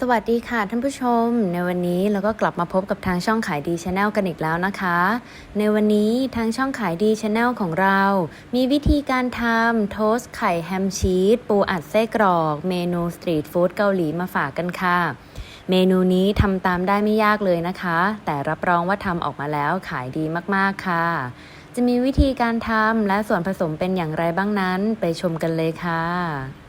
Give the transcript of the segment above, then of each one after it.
สวัสดีค่ะท่านผู้ชม ในวันนี้เราก็กลับมาพบกับทางช่องขายดีชาแนลกันอีกแล้วนะคะ ในวันนี้ทางช่องขายดีชาแนลของเรา มีวิธีการทำโทสต์ไข่แฮมชีสปูอัดไส้กรอก เมนูสตรีทฟู้ดเกาหลีมาฝากกันค่ะ เมนูนี้ทำตามได้ไม่ยากเลยนะคะ แต่รับรองว่าทำออกมาแล้วขายดีมากๆค่ะ จะมีวิธีการทำและส่วนผสมเป็นอย่างไรบ้างนั้น ไปชมกันเลยค่ะ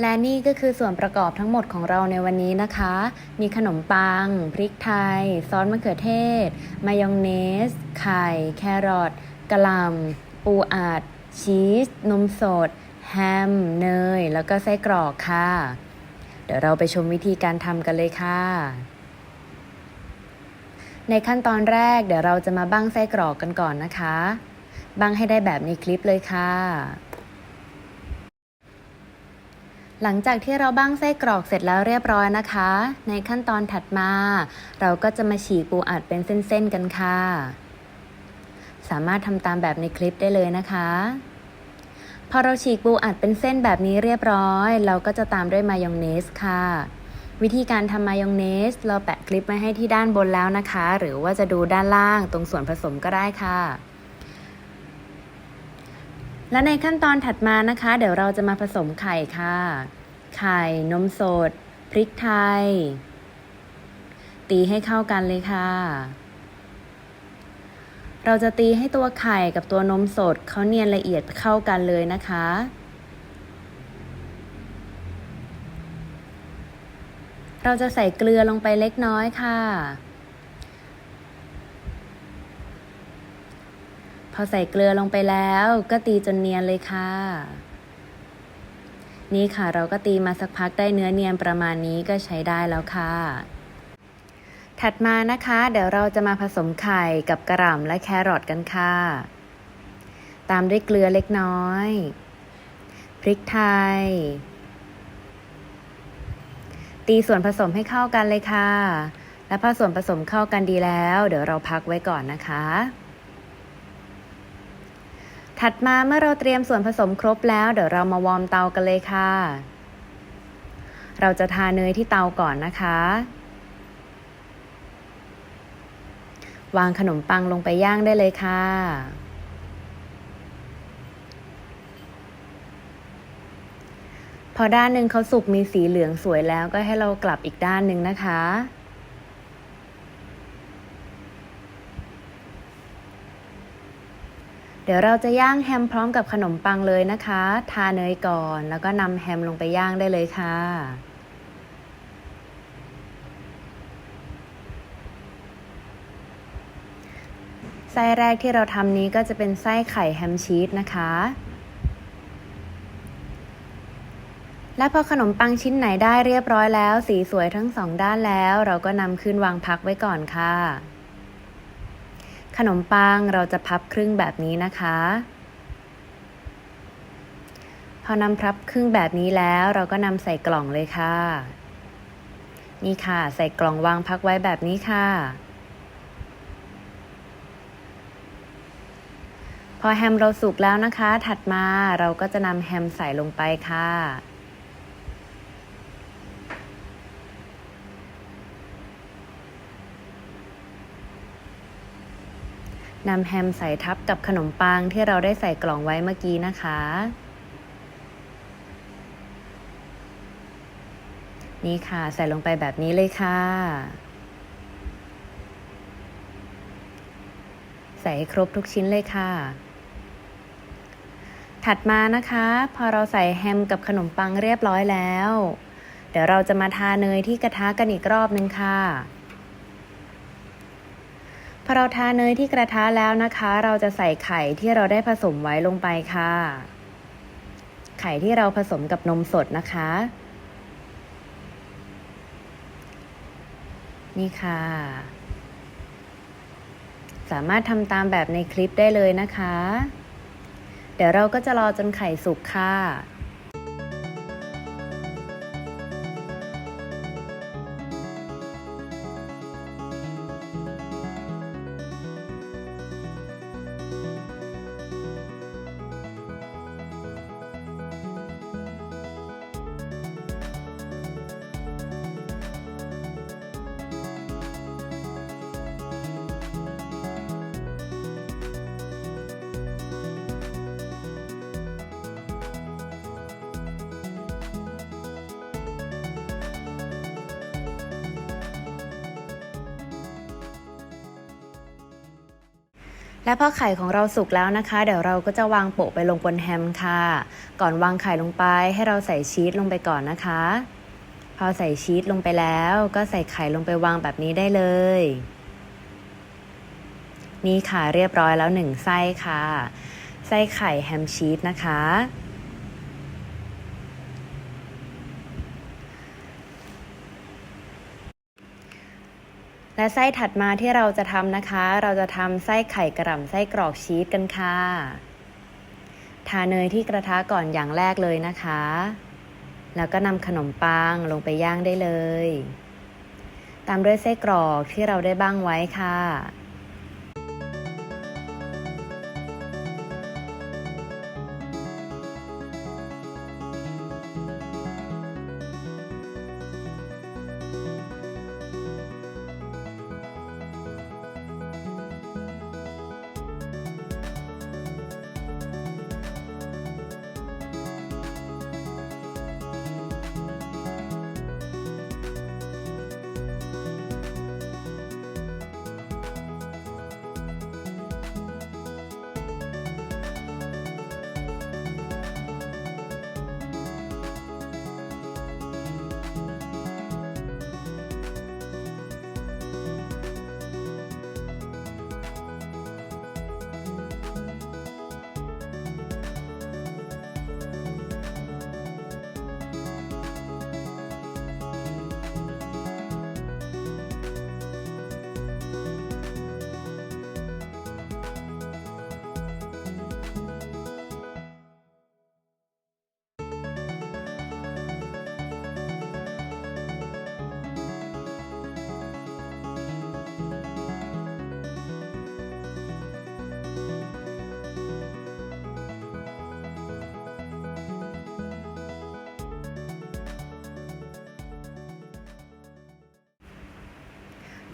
และนี่ก็คือส่วนประกอบทั้งหมดของเราในวันนี้นะคะ มีขนมปัง พริกไทย ซอสมะเขือเทศ มายองเนส ไข่ แครอทกะหล่ำปูอัด ชีส นมสด แฮม เนย แล้วก็ไส้กรอกค่ะ เดี๋ยวเราไปชมวิธีการทำกันเลยค่ะ ในขั้นตอนแรกเดี๋ยวเราจะมาบั้งไส้กรอกกันก่อนนะคะ บั้งให้ได้แบบในคลิปเลยค่ะ หลังจากที่เราบ้างไส้กรอกเสร็จแล้วเรียบร้อยนะคะ ในขั้นตอนถัดมา เราก็จะมาฉีกปูอัดเป็นเส้นๆกันค่ะ สามารถทำตามแบบในคลิปได้เลยนะคะ พอเราฉีกปูอัดเป็นเส้นแบบนี้เรียบร้อย เราก็จะตามด้วยมายองเนสค่ะวิธีการทำมายองเนส เราแปะคลิปไว้ให้ที่ด้านบนแล้วนะคะ หรือว่าจะดูด้านล่างตรงส่วนผสมก็ได้ค่ะ และในขั้นตอนถัดมานะคะ เดี๋ยวเราจะมาผสมไข่ค่ะ ไข่นมสด พริกไทย ตีให้เข้ากันเลยค่ะ เราจะตีให้ตัวไข่กับตัวนมสดเขาเนียนละเอียดเข้ากันเลยนะคะเราจะใส่เกลือลงไปเล็กน้อยค่ะ อใส่เกลือลงไปแล้วก็ตีจนเนียนเลยค่ะ นี่ค่ะเราก็ตีมาสักพักได้เนื้อเนียนประมาณนี้ก็ใช้ได้แล้วค่ะ ถัดมานะคะ เดี๋ยวเราจะมาผสมไข่กับกระหล่ำและแครอทกันค่ะ ตามด้วยเกลือเล็กน้อย พริกไทย ตีส่วนผสมให้เข้ากันเลยค่ะ และพอส่วนผสมเข้ากันดีแล้ว เดี๋ยวเราพักไว้ก่อนนะคะ ถัดมาเมื่อเราเตรียมส่วนผสมครบแล้ว เดี๋ยวเรามาวอร์มเตากันเลยค่ะ เราจะทาเนยที่เตาก่อนนะคะ วางขนมปังลงไปย่างได้เลยค่ะพอด้านหนึ่งเขาสุกมีสีเหลืองสวยแล้วก็ให้เรากลับอีกด้านหนึ่งนะคะ เดี๋ยวเราจะย่างแฮมพร้อมกับขนมปังเลยนะคะ ทาเนยก่อนแล้วก็นำแฮมลงไปย่างได้เลยค่ะไส้แรกที่เราทำนี้ก็จะเป็นไส้ไข่แฮมชีสนะคะ และพอขนมปังชิ้นไหนได้เรียบร้อยแล้ว สีสวยทั้งสองด้านแล้ว เราก็นำขึ้นวางพักไว้ก่อนค่ะ ขนมปังเราจะพับครึ่งแบบนี้นะคะ พอนำพับครึ่งแบบนี้แล้วเราก็นำใส่กล่องเลยค่ะ นี่ค่ะใส่กล่องวางพักไว้แบบนี้ค่ะ พอแฮมเราสุกแล้วนะคะ ถัดมาเราก็จะนำแฮมใส่ลงไปค่ะ นำแฮมใส่ทับกับขนมปังที่เราได้ใส่กล่องไว้เมื่อกี้นะคะ นี่ค่ะใส่ลงไปแบบนี้เลยค่ะ ใส่ให้ครบทุกชิ้นเลยค่ะ ถัดมานะคะ พอเราใส่แฮมกับขนมปังเรียบร้อยแล้ว เดี๋ยวเราจะมาทาเนยที่กระทะกันอีกรอบนึงค่ะ พอเราทาเนยที่กระทะแล้วนะคะ เราจะใส่ไข่ที่เราได้ผสมไว้ลงไปค่ะ ไข่ที่เราผสมกับนมสดนะคะ นี่ค่ะ สามารถทำตามแบบในคลิปได้เลยนะคะ เดี๋ยวเราก็จะรอจนไข่สุกค่ะ และพอไข่ของเราสุกแล้วนะคะ เดี๋ยวเราก็จะวางโปะไปลงบนแฮมค่ะ ก่อนวางไข่ลงไปให้เราใส่ชีสลงไปก่อนนะคะ พอใส่ชีสลงไปแล้ว ก็ใส่ไข่ลงไปวางแบบนี้ได้เลย นี่ค่ะเรียบร้อยแล้วหนึ่งไส้ค่ะ ไส้ไข่แฮมชีสนะคะ และไส้ถัดมาที่เราจะทำนะคะ เราจะทำไส้ไข่กระหล่ำไส้กรอกชีสกันค่ะ ทาเนยที่กระทะก่อนอย่างแรกเลยนะคะ แล้วก็นำขนมปังลงไปย่างได้เลย ตามด้วยไส้กรอกที่เราได้บ้างไว้ค่ะ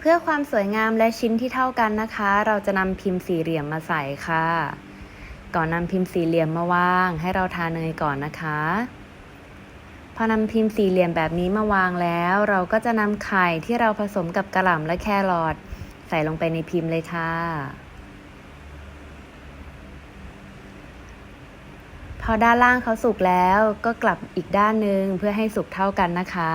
พื่อความสวยงามและชิ้นที่เท่ากันนะคะ เราจะนำพิมพ์สี่เหลี่ยมมาใส่ค่ะ ก่อนนำพิมพ์สี่เหลี่ยมมาวาง ให้เราทาเนยก่อนนะคะ พอนำพิมพ์สี่เหลี่ยมแบบนี้มาวางแล้ว เราก็จะนำไข่ที่เราผสมกับกระหล่ำและแครอทใส่ลงไปในพิมพ์เลยค่ะ พอด้านล่างเขาสุกแล้วก็กลับอีกด้านหนึ่งเพื่อให้สุกเท่ากันนะคะ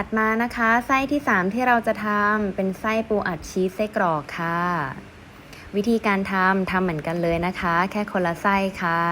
ถัดมานะคะไส้ที่ 3 ที่เราจะทำเป็นไส้ปูอัดชีสไส้กรอกค่ะ วิธีการทำทำเหมือนกันเลยนะคะ แค่คนละไส้ค่ะ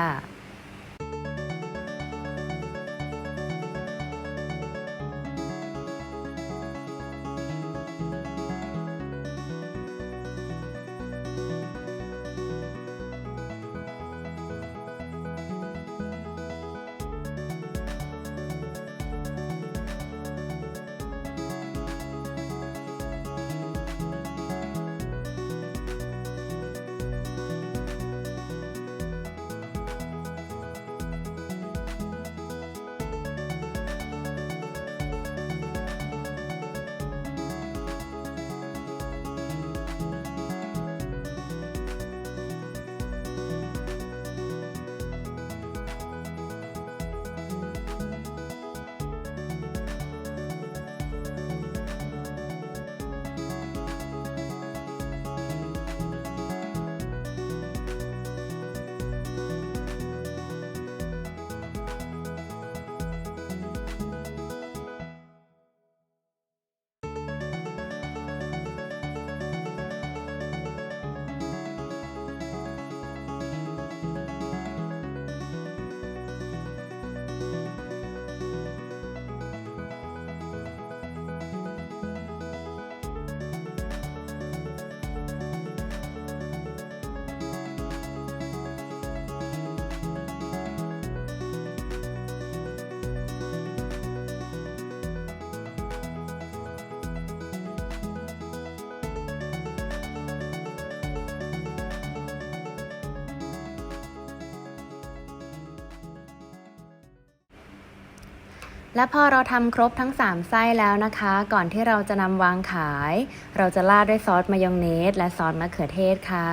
และพอเราทำครบทั้ง 3 ไส้แล้วนะคะ ก่อนที่เราจะนำวางขาย เราจะราดด้วยซอสมายองเนส และซอสมะเขือเทศค่ะ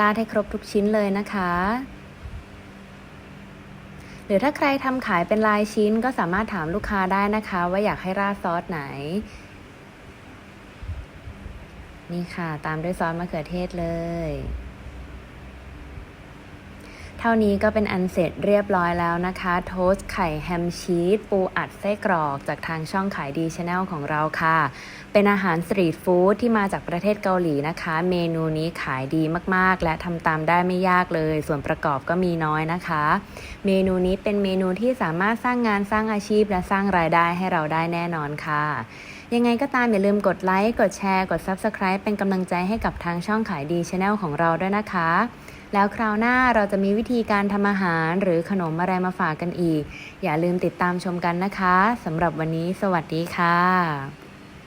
ราดให้ครบทุกชิ้นเลยนะคะ หรือถ้าใครทำขายเป็นลายชิ้นก็สามารถถามลูกค้าได้นะคะ ว่าอยากให้ราดซอสไหน นี่ค่ะ ตามด้วยซอสมะเขือเทศเลย เท่านี้ก็เป็นอันเสร็จเรียบร้อยแล้วนะคะ โทสต์ไข่แฮมชีสปูอัดไส้กรอกจากทางช่องขายดีชาแนลของเราค่ะ เป็นอาหารสตรีทฟู้ดที่มาจากประเทศเกาหลีนะคะ เมนูนี้ขายดีมากๆ และทำตามได้ไม่ยากเลย ส่วนประกอบก็มีน้อยนะคะ เมนูนี้เป็นเมนูที่สามารถสร้างงานสร้างอาชีพ และสร้างรายได้ให้เราได้แน่นอนค่ะยังไงก็ตามอย่าลืมกดไลค์ กดแชร์ กด Subscribe เป็นกำลังใจให้กับทางช่องขายดีชาแนลของเราด้วยนะคะ แล้วคราวหน้าเราจะมีวิธีการทำอาหารหรือขนมอะไรมาฝากกันอีก อย่าลืมติดตามชมกันนะคะสำหรับวันนี้ สวัสดีค่ะ